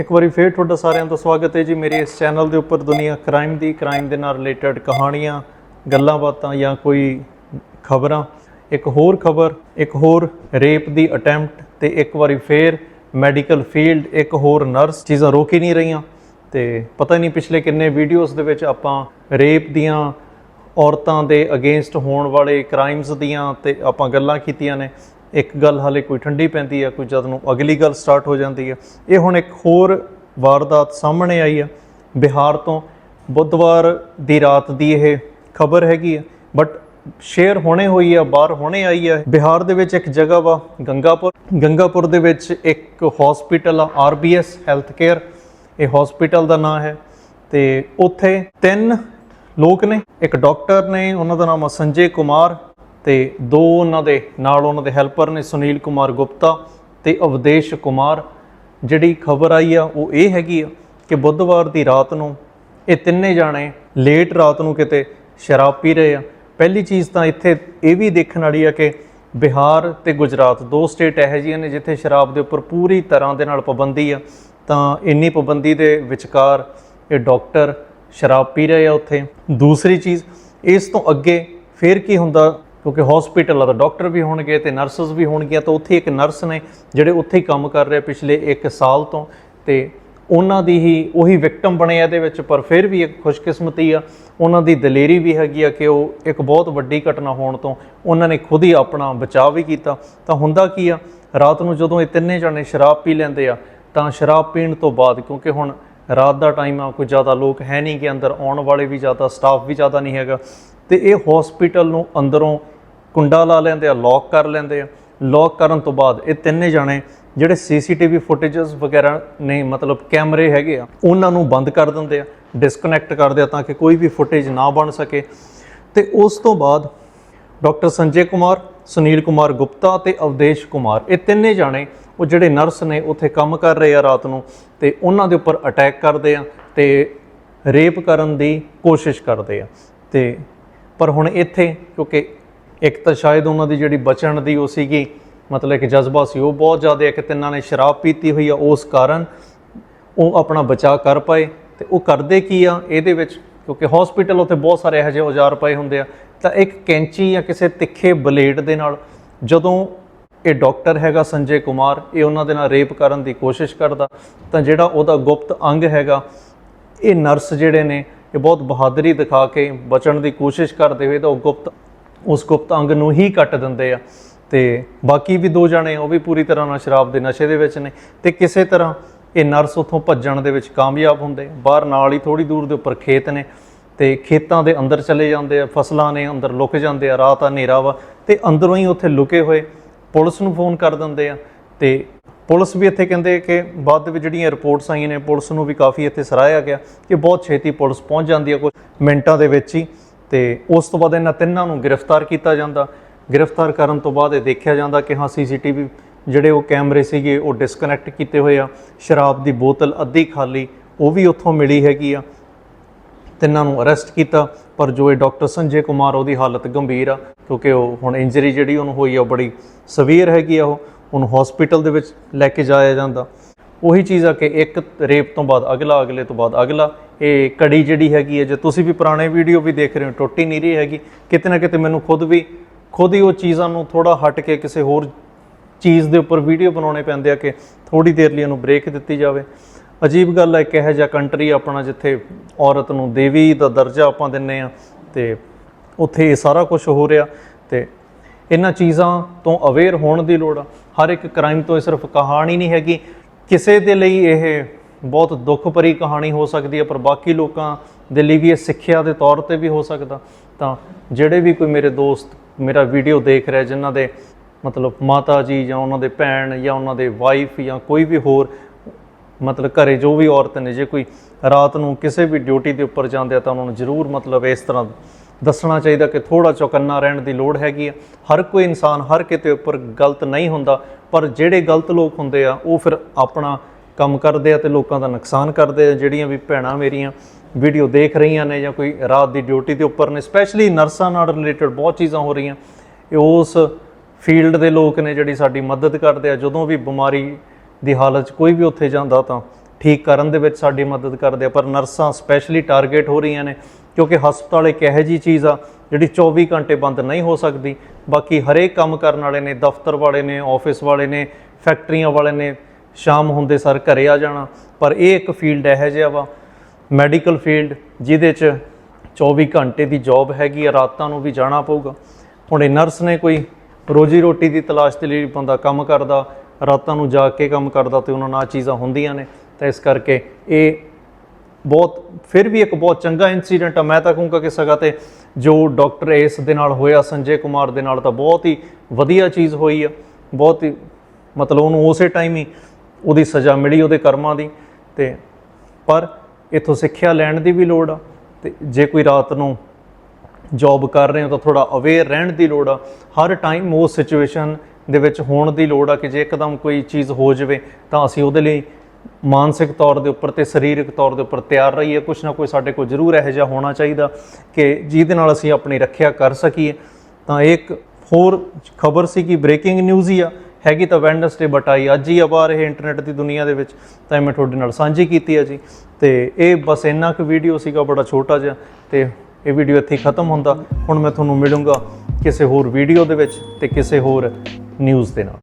ਇੱਕ ਵਾਰੀ ਫੇਰ ਤੁਹਾਡਾ ਸਾਰਿਆਂ ਦਾ ਸਵਾਗਤ ਹੈ ਜੀ। ਮੇਰੇ ਇਸ ਚੈਨਲ ਦੇ ਉੱਪਰ ਦੁਨੀਆ ਕ੍ਰਾਈਮ ਦੀ, ਕ੍ਰਾਈਮ ਦੇ ਨਾਲ ਰਿਲੇਟਡ ਕਹਾਣੀਆਂ, ਗੱਲਾਂ ਬਾਤਾਂ ਜਾਂ ਕੋਈ ਖਬਰਾਂ। ਇੱਕ ਹੋਰ ਖਬਰ, ਇੱਕ ਹੋਰ ਰੇਪ ਦੀ ਅਟੈਂਪਟ ਤੇ ਇੱਕ ਵਾਰੀ ਫੇਰ ਮੈਡੀਕਲ ਫੀਲਡ, ਇੱਕ ਹੋਰ ਨਰਸ ਚੀਜ਼ਾਂ ਰੋਕ ਹੀ ਨਹੀਂ ਰਹੀਆਂ। ਤੇ ਪਤਾ ਨਹੀਂ ਪਿਛਲੇ ਕਿੰਨੇ ਵੀਡੀਓਜ਼ ਦੇ ਵਿੱਚ ਆਪਾਂ ਰੇਪ ਦੀਆਂ ਔਰਤਾਂ ਦੇ ਅਗੇਂਸਟ ਹੋਣ ਵਾਲੇ ਕ੍ਰਾਈਮਸ ਦੀਆਂ ਤੇ ਆਪਾਂ ਗੱਲਾਂ ਕੀਤੀਆਂ ਨੇ। ਇੱਕ ਗੱਲ ਹਾਲੇ ਕੋਈ ਠੰਡੀ ਪੈਂਦੀ ਆ, ਕੋਈ ਜਦ ਨੂੰ ਅਗਲੀ ਗੱਲ ਸਟਾਰਟ ਹੋ ਜਾਂਦੀ ਆ। ਇਹ ਹੁਣ ਇੱਕ ਹੋਰ ਵਾਰਦਾਤ ਸਾਹਮਣੇ ਆਈ ਆ। ਬਿਹਾਰ ਤੋਂ ਬੁੱਧਵਾਰ ਦੀ ਰਾਤ ਦੀ ਇਹ ਖਬਰ ਹੈਗੀ ਆ। ਬਟ ਸ਼ੇਅਰ ਹੋਣੇ ਹੋਈ ਆ, ਬਾਹਰ ਹੋਣੇ ਆਈ ਹੈ ਬਿਹਾਰ ਦੇ ਵਿੱਚ ਇੱਕ ਜਗ੍ਹਾ ਵਾ, ਗੰਗਾਪੁਰ। ਗੰਗਾਪੁਰ ਦੇ ਵਿੱਚ ਇੱਕ ਹਸਪੀਟਲ ਆ ਆਰਬੀਐਸ ਹੈਲਥ ਕੇਅਰ ਇਹ ਹਸਪੀਟਲ ਦਾ ਨਾਮ ਹੈ। ਤੇ ਉੱਥੇ ਤਿੰਨ ਲੋਕ ਨੇ। ਇੱਕ ਡਾਕਟਰ ਨੇ, ਉਹਨਾਂ ਦਾ ਨਾਮ ਆ ਸੰਜੇ ਕੁਮਾਰ। ਤੇ ਦੋ ਉਹਨਾਂ ਦੇ, ਨਾਲ ਉਹਨਾਂ ਦੇ ਹੈਲਪਰ ਨੇ ਸੁਨੀਲ ਕੁਮਾਰ ਗੁਪਤਾ ਤੇ ਅਵਦੇਸ਼ ਕੁਮਾਰ। ਜਿਹੜੀ ਖਬਰ ਆਈ ਆ, ਉਹ ਇਹ ਹੈਗੀ ਆ ਕਿ ਬੁੱਧਵਾਰ ਦੀ ਰਾਤ ਨੂੰ ਇਹ ਤਿੰਨੇ ਜਾਣੇ ਲੇਟ ਰਾਤ ਨੂੰ ਕਿਤੇ ਸ਼ਰਾਬ ਪੀ ਰਹੇ ਆ। ਪਹਿਲੀ ਚੀਜ਼ ਤਾਂ ਇੱਥੇ ਇਹ ਵੀ ਦੇਖਣ ਵਾਲੀ ਆ ਕਿ ਬਿਹਾਰ ਤੇ ਗੁਜਰਾਤ ਦੋ ਸਟੇਟ ਇਹੋ ਜਿਹੀਆਂ ਨੇ ਜਿੱਥੇ ਸ਼ਰਾਬ ਦੇ ਉੱਪਰ ਪੂਰੀ ਤਰ੍ਹਾਂ ਦੇ ਨਾਲ ਪਾਬੰਦੀ ਆ। ਤਾਂ ਇੰਨੀ ਪਾਬੰਦੀ ਦੇ ਵਿਚਕਾਰ ਇਹ ਡਾਕਟਰ ਸ਼ਰਾਬ ਪੀ ਰਹੇ ਆ ਉੱਥੇ। ਦੂਸਰੀ ਚੀਜ਼, ਇਸ ਤੋਂ ਅੱਗੇ ਫਿਰ ਕੀ ਹੁੰਦਾ ਕਿਉਂਕਿ ਹਸਪੀਟਲ ਆ ਤਾਂ ਡਾਕਟਰ ਵੀ ਹੋਣਗੇ ਤੇ ਨਰਸਸ ਵੀ ਹੋਣਗੀਆਂ ਤਾਂ ਉੱਥੇ ਇੱਕ ਨਰਸ ਨੇ ਜਿਹੜੇ ਉੱਥੇ ਹੀ ਕੰਮ ਕਰ ਰਹੇ ਪਿਛਲੇ 1 ਸਾਲ ਤੋਂ। ਤੇ ਉਹਨਾਂ ਦੀ ਹੀ ਉਹੀ ਵਿਕਟਮ ਬਣੇ ਆ ਇਹਦੇ ਵਿੱਚ, ਪਰ ਫਿਰ ਵੀ ਇੱਕ ਖੁਸ਼ਕਿਸਮਤੀ ਆ। ਉਹਨਾਂ ਦੀ ਦਲੇਰੀ ਵੀ ਹੈਗੀ ਆ ਕਿ ਉਹ ਇੱਕ ਬਹੁਤ ਵੱਡੀ ਘਟਨਾ ਹੋਣ ਤੋਂ ਉਹਨਾਂ ਨੇ ਖੁਦ ਹੀ ਆਪਣਾ ਬਚਾਅ ਵੀ ਕੀਤਾ। ਤਾਂ ਹੁੰਦਾ ਕੀ ਆ, ਰਾਤ ਨੂੰ ਜਦੋਂ ਇਹ ਤਿੰਨੇ ਜਣੇ ਸ਼ਰਾਬ ਪੀ ਲੈਂਦੇ ਆ, ਤਾਂ ਸ਼ਰਾਬ ਪੀਣ ਤੋਂ ਬਾਅਦ, ਕਿਉਂਕਿ ਹੁਣ ਰਾਤ ਦਾ ਟਾਈਮ ਆ, ਕੋਈ ਜ਼ਿਆਦਾ ਲੋਕ ਹੈ ਨਹੀਂ ਕਿ ਅੰਦਰ ਆਉਣ ਵਾਲੇ ਵੀ ਜ਼ਿਆਦਾ ਸਟਾਫ ਵੀ ਜ਼ਿਆਦਾ ਨਹੀਂ ਹੈਗਾ ਤੇ ਇਹ ਹਸਪੀਟਲ ਨੂੰ ਅੰਦਰੋਂ ਕੁੰਡਾ ਲਾ ਲੈਂਦੇ ਆ ਲੌਕ ਕਰ ਲੈਂਦੇ ਆ। ਲੌਕ ਕਰਨ ਤੋਂ ਬਾਅਦ ਇਹ ਤਿੰਨੇ ਜਾਣੇ ਜਿਹੜੇ ਸੀਸੀਟੀਵੀ ਫੁਟੇजेस ਵਗੈਰਾ ਨੇ, ਮਤਲਬ ਕੈਮਰੇ ਹੈਗੇ ਆ, ਉਹਨਾਂ ਨੂੰ ਬੰਦ ਕਰ ਦਿੰਦੇ ਆ ਡਿਸਕਨੈਕਟ ਕਰਦੇ ਆ ਤਾਂ ਕਿ ਕੋਈ ਵੀ ਫੁਟੇਜ ਨਾ ਬਣ ਸਕੇ। ਤੇ ਉਸ ਤੋਂ ਬਾਅਦ ਡਾਕਟਰ ਸੰਜੇ ਕੁਮਾਰ, ਸੁਨੀਲ ਕੁਮਾਰ ਗੁਪਤਾ ਤੇ ਅਵਦੇਸ਼ ਕੁਮਾਰ, ਇਹ ਤਿੰਨੇ ਜਾਣੇ ਉਹ ਜਿਹੜੇ ਨਰਸ ਨੇ, ਉੱਥੇ ਕੰਮ ਕਰ ਰਹੇ ਆ ਰਾਤ ਨੂੰ ਤੇ ਉਹਨਾਂ ਦੇ ਉੱਪਰ ਅਟੈਕ ਕਰਦੇ ਆ ਤੇ ਰੇਪ ਕਰਨ ਦੀ ਕੋਸ਼ਿਸ਼ ਕਰਦੇ ਆ। ਤੇ ਪਰ ਹੁਣ ਇੱਥੇ, ਕਿਉਂਕਿ ਇੱਕ ਤਾਂ ਸ਼ਾਇਦ ਉਹਨਾਂ ਦੀ ਜਿਹੜੀ ਬਚਣ ਦੀ ਉਹ ਸੀਗੀ, ਮਤਲਬ ਕਿ ਜਜ਼ਬਾ ਸੀ, ਉਹ ਬਹੁਤ ਜ਼ਿਆਦਾ ਇੱਕ ਤਿੰਨਾਂ ਨੇ ਸ਼ਰਾਬ ਪੀਤੀ ਹੋਈ ਆ, ਉਸ ਕਾਰਨ ਉਹ ਆਪਣਾ ਬਚਾਅ ਕਰ ਪਾਏ ਤੇ ਉਹ ਕਰਦੇ ਕੀ ਆ, ਇਹਦੇ ਵਿੱਚ ਕਿਉਂਕਿ ਹਸਪੀਟਲ ਉੱਥੇ ਬਹੁਤ ਸਾਰੇ ਇਹੋ ਜਿਹੇ ਔਜ਼ਾਰ ਪਏ ਹੁੰਦੇ ਆ, ਤਾਂ ਇੱਕ ਕੈਂਚੀ ਜਾਂ ਕਿਸੇ ਤਿੱਖੇ ਬਲੇਡ ਦੇ ਨਾਲ ਜਦੋਂ ਇਹ ਡਾਕਟਰ ਹੈਗਾ ਸੰਜੇ ਕੁਮਾਰ, ਇਹ ਉਹਨਾਂ ਦੇ ਨਾਲ ਰੇਪ ਕਰਨ ਦੀ ਕੋਸ਼ਿਸ਼ ਕਰਦਾ, ਤਾਂ ਜਿਹੜਾ ਉਹਦਾ ਗੁਪਤ ਅੰਗ ਹੈਗਾ, ਇਹ ਨਰਸ ਜਿਹੜੇ ਨੇ ਇਹ ਬਹੁਤ ਬਹਾਦਰੀ ਦਿਖਾ ਕੇ ਬਚਣ ਦੀ ਕੋਸ਼ਿਸ਼ ਕਰਦੇ ਹੋਏ ਤਾਂ ਉਹ ਗੁਪਤ, ਉਸ ਗੁਪਤ ਅੰਗ ਨੂੰ ਹੀ ਕੱਟ ਦਿੰਦੇ ਆ। ਤੇ ਬਾਕੀ ਵੀ ਦੋ ਜਣੇ ਉਹ ਵੀ ਪੂਰੀ ਤਰ੍ਹਾਂ ਨਾਲ ਸ਼ਰਾਬ ਦੇ ਨਸ਼ੇ ਦੇ ਵਿੱਚ ਨੇ ਤੇ ਕਿਸੇ ਤਰ੍ਹਾਂ ਇਹ ਨਰਸ ਉਥੋਂ ਭੱਜਣ ਦੇ ਵਿੱਚ ਕਾਮਯਾਬ ਹੁੰਦੇ। ਬਾਹਰ ਨਾਲ ਹੀ ਥੋੜੀ ਦੂਰ ਦੇ ਉੱਪਰ ਖੇਤ ਨੇ ਤੇ ਖੇਤਾਂ ਦੇ ਅੰਦਰ ਚਲੇ ਜਾਂਦੇ ਆ, ਫਸਲਾਂ ਨੇ ਅੰਦਰ ਲੁਕ ਜਾਂਦੇ ਆ, ਰਾਤ ਆ ਹਨੇਰਾ ਵਾ ਤੇ ਅੰਦਰੋਂ ਹੀ ਉੱਥੇ ਲੁਕੇ ਹੋਏ ਪੁਲਿਸ ਨੂੰ ਫੋਨ ਕਰ ਦਿੰਦੇ ਆ ਤੇ ਪੁਲਿਸ ਵੀ ਇੱਥੇ ਕਹਿੰਦੇ ਕਿ ਬਾਅਦ ਵਿੱਚ ਜਿਹੜੀਆਂ ਰਿਪੋਰਟਸ ਆਈਆਂ ਨੇ, ਪੁਲਿਸ ਨੂੰ ਵੀ ਕਾਫੀ ਇੱਥੇ ਸਰਾਹਿਆ ਗਿਆ ਕਿ ਬਹੁਤ ਛੇਤੀ ਪੁਲਿਸ ਪਹੁੰਚ ਜਾਂਦੀ ਹੈ ਕੁਝ ਮਿੰਟਾਂ ਦੇ ਵਿੱਚ ਹੀ। ਤੇ ਉਸ ਤੋਂ ਬਾਅਦ ਇਹਨਾਂ ਤਿੰਨਾਂ ਨੂੰ ਗ੍ਰਿਫਤਾਰ ਕੀਤਾ ਜਾਂਦਾ। ਗ੍ਰਿਫਤਾਰ ਕਰਨ ਤੋਂ ਬਾਅਦ ਇਹ ਦੇਖਿਆ ਜਾਂਦਾ ਕਿ ਹਾਂ, ਸੀਸੀਟੀਵੀ ਜਿਹੜੇ ਉਹ ਕੈਮਰੇ ਸੀਗੇ, ਉਹ ਡਿਸਕਨੈਕਟ ਕੀਤੇ ਹੋਏ ਆ। ਸ਼ਰਾਬ ਦੀ ਬੋਤਲ ਅੱਧੀ ਖਾਲੀ, ਉਹ ਵੀ ਉੱਥੋਂ ਮਿਲੀ ਹੈਗੀ ਆ। ਤਿੰਨਾਂ ਨੂੰ ਅਰੈਸਟ ਕੀਤਾ, ਪਰ ਜੋ ਇਹ ਡਾਕਟਰ ਸੰਜੇ ਕੁਮਾਰ, ਉਹਦੀ ਹਾਲਤ ਗੰਭੀਰ ਆ, ਕਿਉਂਕਿ ਉਹ ਹੁਣ ਇੰਜਰੀ ਜਿਹੜੀ ਉਹਨੂੰ ਹੋਈ ਆ, ਉਹ ਬੜੀ ਸਵੀਅਰ ਹੈਗੀ ਆ ਉਹ। ਉਹਨੂੰ ਹਸਪੀਟਲ ਦੇ ਵਿੱਚ ਲੈ ਕੇ ਜਾਇਆ ਜਾਂਦਾ। ਉਹੀ ਚੀਜ਼ ਆ ਕਿ ਇੱਕ ਰੇਪ ਤੋਂ ਬਾਅਦ ਅਗਲਾ, ਅਗਲੇ ਤੋਂ ਬਾਅਦ ਅਗਲਾ। ਇਹ ਕੜੀ ਜਿਹੜੀ ਹੈਗੀ ਹੈ, ਜੇ ਤੁਸੀਂ ਵੀ ਪੁਰਾਣੇ ਵੀਡੀਓ ਵੀ ਦੇਖ ਰਹੇ ਹੋ, ਟੁੱਟੀ ਨਹੀਂ ਰਹੀ ਹੈਗੀ, ਕਿਤੇ ਨਾ ਕਿਤੇ ਮੈਨੂੰ ਖੁਦ ਵੀ, ਖੁਦ ਹੀ ਉਹ ਚੀਜ਼ਾਂ ਨੂੰ ਥੋੜਾ ਹਟ ਕੇ ਕਿਸੇ ਹੋਰ ਚੀਜ਼ ਦੇ ਉੱਪਰ ਵੀਡੀਓ ਬਣਾਉਣੇ ਪੈਂਦੇ ਆ ਕਿ ਥੋੜੀ ਦੇਰ ਲਈ ਉਹਨੂੰ ਬ੍ਰੇਕ ਦਿੱਤੀ ਜਾਵੇ। ਅਜੀਬ ਗੱਲ ਹੈ ਕਿ ਇਹੋ ਜਿਹਾ ਕੰਟਰੀ ਆਪਣਾ ਜਿੱਥੇ ਔਰਤ ਨੂੰ ਦੇਵੀ ਦਾ ਦਰਜਾ ਆਪਾਂ ਦਿੰਨੇ ਆ, ਤੇ ਉੱਥੇ ਇਹ ਸਾਰਾ ਕੁਝ ਹੋ ਰਿਹਾ, ਤੇ ਇਹਨਾਂ ਚੀਜ਼ਾਂ ਤੋਂ ਅਵੇਅਰ ਹੋਣ ਦੀ ਲੋੜ ਆ। ਹਰ ਇੱਕ ਕ੍ਰਾਈਮ ਤੋਂ ਇਹ ਸਿਰਫ ਕਹਾਣੀ ਨਹੀਂ ਹੈਗੀ। ਕਿਸੇ ਦੇ ਲਈ ਇਹ ਬਹੁਤ ਦੁੱਖ ਭਰੀ ਕਹਾਣੀ ਹੋ ਸਕਦੀ ਹੈ ਪਰ ਬਾਕੀ ਲੋਕਾਂ ਦੇ ਲਈ ਵੀ ਇਹ ਸਿੱਖਿਆ ਦੇ ਤੌਰ ਤੇ ਵੀ ਹੋ ਸਕਦਾ। ਤਾਂ ਜਿਹੜੇ ਵੀ ਕੋਈ ਮੇਰੇ ਦੋਸਤ, ਮੇਰਾ ਵੀਡੀਓ ਦੇਖ ਰਿਹਾ, ਜਿਨ੍ਹਾਂ ਦੇ ਮਤਲਬ ਮਾਤਾ ਜੀ ਜਾਂ ਉਹਨਾਂ ਦੇ ਭੈਣ ਜਾਂ ਉਹਨਾਂ ਦੇ ਵਾਈਫ ਜਾਂ ਕੋਈ ਵੀ ਹੋਰ, ਮਤਲਬ ਘਰੇ ਜੋ ਵੀ ਔਰਤ ਨੇ, ਜੇ ਕੋਈ ਰਾਤ ਨੂੰ ਕਿਸੇ ਵੀ ਡਿਊਟੀ ਦੇ ਉੱਪਰ ਜਾਂਦੇ ਆ ਤਾਂ ਉਹਨਾਂ ਨੂੰ ਜ਼ਰੂਰ ਮਤਲਬ ਇਸ ਤਰ੍ਹਾਂ ਦੱਸਣਾ ਚਾਹੀਦਾ ਕਿ ਥੋੜਾ ਚੌਕੰਨਾ ਰਹਿਣ ਦੀ ਲੋੜ ਹੈਗੀ ਆ। ਹਰ ਕੋਈ ਇਨਸਾਨ ਹਰ ਕਿਤੇ ਉੱਪਰ ਗਲਤ ਨਹੀਂ ਹੁੰਦਾ, ਪਰ ਜਿਹੜੇ ਗਲਤ ਲੋਕ ਹੁੰਦੇ ਆ, ਉਹ ਫਿਰ ਆਪਣਾ ਕੰਮ ਕਰਦੇ ਆ ਤੇ ਲੋਕਾਂ ਦਾ ਨੁਕਸਾਨ ਕਰਦੇ ਆ। ਜਿਹੜੀਆਂ ਵੀ ਭੈਣਾਂ ਮੇਰੀਆਂ ਵੀਡੀਓ ਦੇਖ ਰਹੀਆਂ ਨੇ ਜਾਂ ਕੋਈ ਰਾਤ ਦੀ ਡਿਊਟੀ ਦੇ ਉੱਪਰ ਨੇ ਸਪੈਸ਼ਲੀ ਨਰਸਾਂ ਨਾਲ ਰਿਲੇਟਡ ਬਹੁਤ ਚੀਜ਼ਾਂ ਹੋ ਰਹੀਆਂ। ਉਸ ਫੀਲਡ ਦੇ ਲੋਕ ਨੇ ਜਿਹੜੀ ਸਾਡੀ ਮਦਦ ਕਰਦੇ ਆ। ਜਦੋਂ ਵੀ ਬਿਮਾਰੀ ਦੀ ਹਾਲਤ 'ਚ ਕੋਈ ਵੀ ਉੱਥੇ ਜਾਂਦਾ ਤਾਂ ਠੀਕ ਕਰਨ ਦੇ ਵਿੱਚ ਸਾਡੀ ਮਦਦ ਕਰਦੇ ਆ, ਪਰ ਨਰਸਾਂ ਸਪੈਸ਼ਲੀ ਟਾਰਗੇਟ ਹੋ ਰਹੀਆਂ ਨੇ, ਕਿਉਂਕਿ ਹਸਪਤਾਲ ਇੱਕ ਇਹੋ ਜਿਹੀ ਚੀਜ਼ ਆ ਜਿਹੜੀ 24 ਘੰਟੇ ਬੰਦ ਨਹੀਂ ਹੋ ਸਕਦੀ। ਬਾਕੀ ਹਰੇਕ ਕੰਮ ਕਰਨ ਵਾਲੇ ਨੇ, ਦਫ਼ਤਰ ਵਾਲੇ ਨੇ ਆਫਿਸ ਵਾਲੇ ਨੇ ਫੈਕਟਰੀਆਂ ਵਾਲੇ ਨੇ, ਸ਼ਾਮ ਹੁੰਦੇ ਸਰ ਘਰੇ ਆ ਜਾਣਾ। ਪਰ ਇਹ ਇੱਕ ਫੀਲਡ ਇਹੋ ਜਿਹਾ ਵਾ ਮੈਡੀਕਲ ਫੀਲਡ ਜਿਹਦੇ 'ਚ 24 ਘੰਟੇ ਦੀ ਜੌਬ ਹੈਗੀ ਆ, ਰਾਤਾਂ ਨੂੰ ਵੀ ਜਾਣਾ ਪਊਗਾ। ਹੁਣ ਇਹ ਨਰਸ ਨੇ ਕੋਈ ਰੋਜੀ ਰੋਟੀ ਦੀ ਤਲਾਸ਼ ਦੇ ਲਈ ਬੰਦਾ ਕੰਮ ਕਰਦਾ, ਰਾਤਾਂ ਨੂੰ ਜਾ ਕੇ ਕੰਮ ਕਰਦਾ ਤੇ ਉਹਨਾਂ ਨਾਲ ਆਹ ਚੀਜ਼ਾਂ ਹੁੰਦੀਆਂ ਨੇ। ਤਾਂ ਇਸ ਕਰਕੇ ਇਹ ਬਹੁਤ, ਫਿਰ ਵੀ ਇੱਕ ਬਹੁਤ ਚੰਗਾ ਇਨਸੀਡੈਂਟ ਆ। ਮੈਂ ਤਾਂ ਕਹੂੰਗਾ ਕਿ ਸਗਾ ਤੇ ਜੋ ਡਾਕਟਰ ਇਸ ਦੇ ਨਾਲ ਹੋਇਆ, ਸੰਜੇ ਕੁਮਾਰ ਦੇ ਨਾਲ, ਤਾਂ ਬਹੁਤ ਹੀ ਵਧੀਆ ਚੀਜ਼ ਹੋਈ ਆ। ਬਹੁਤ ਹੀ, ਮਤਲਬ ਉਹਨੂੰ ਉਸੇ ਟਾਈਮ ਹੀ ਉਹਦੀ ਸਜ਼ਾ ਮਿਲੀ ਉਹਦੇ ਕਰਮਾਂ ਦੀ। ਤੇ ਪਰ ਇਥੋਂ ਸਿੱਖਿਆ ਲੈਣ ਦੀ ਵੀ ਲੋੜ ਆ। ਤੇ ਜੇ ਕੋਈ ਰਾਤ ਨੂੰ ਜੌਬ ਕਰ ਰਹੇ ਹੋ ਤਾਂ ਥੋੜਾ ਅਵੇਅਰ ਰਹਿਣ ਦੀ ਲੋੜ ਆ। ਹਰ ਟਾਈਮ ਉਸ ਸਿਚੁਏਸ਼ਨ ਦੇ ਵਿੱਚ ਹੋਣ ਦੀ ਲੋੜ ਆ ਕਿ ਜੇ ਇੱਕਦਮ ਕੋਈ ਚੀਜ਼ ਹੋ ਜਾਵੇ ਤਾਂ ਅਸੀਂ ਉਹਦੇ ਲਈ ਮਾਨਸਿਕ ਤੌਰ ਦੇ ਉੱਪਰ ਤੇ ਸਰੀਰਕ ਤੌਰ ਦੇ ਉੱਪਰ ਤਿਆਰ ਰਹੀਏ, ਕੁਛ ਨਾ ਕੋਈ ਸਾਡੇ ਕੋਲ ਜ਼ਰੂਰ ਇਹੋ ਜਿਹਾ ਹੋਣਾ ਚਾਹੀਦਾ ਕਿ ਜਿਹਦੇ ਨਾਲ ਅਸੀਂ ਆਪਣੀ ਰੱਖਿਆ ਕਰ ਸਕੀਏ। ਤਾਂ ਇਹ ਇੱਕ ਹੋਰ ਖਬਰ ਸੀ ਕਿ ਬ੍ਰੇਕਿੰਗ ਨਿਊਜ਼ ਹੀ ਆ। ਹੈਗੀ ਤਾਂ ਵੈਂਡਸਡੇ ਬਟ ਆਈ, ਅੱਜ ਹੀ ਆ ਰਹੇ ਇੰਟਰਨੈਟ ਦੀ ਦੁਨੀਆ ਦੇ ਵਿੱਚ, ਤਾਂ ਇਹ ਮੈਂ ਤੁਹਾਡੇ ਨਾਲ ਸਾਂਝੀ ਕੀਤੀ ਆ ਜੀ। ਤੇ ਇਹ ਬਸ ਇੰਨਾ ਕੁ ਵੀਡੀਓ ਸੀਗਾ, ਬੜਾ ਛੋਟਾ ਜਿਹਾ, ਤੇ ਇਹ ਵੀਡੀਓ ਇੱਥੇ ਹੀ ਖਤਮ ਹੁੰਦਾ। ਹੁਣ ਮੈਂ ਤੁਹਾਨੂੰ ਮਿਲੂੰਗਾ ਕਿਸੇ ਹੋਰ ਵੀਡੀਓ ਦੇ ਵਿੱਚ ਤੇ ਕਿਸੇ ਹੋਰ ਨਿਊਜ਼ ਦੇ ਨਾਲ।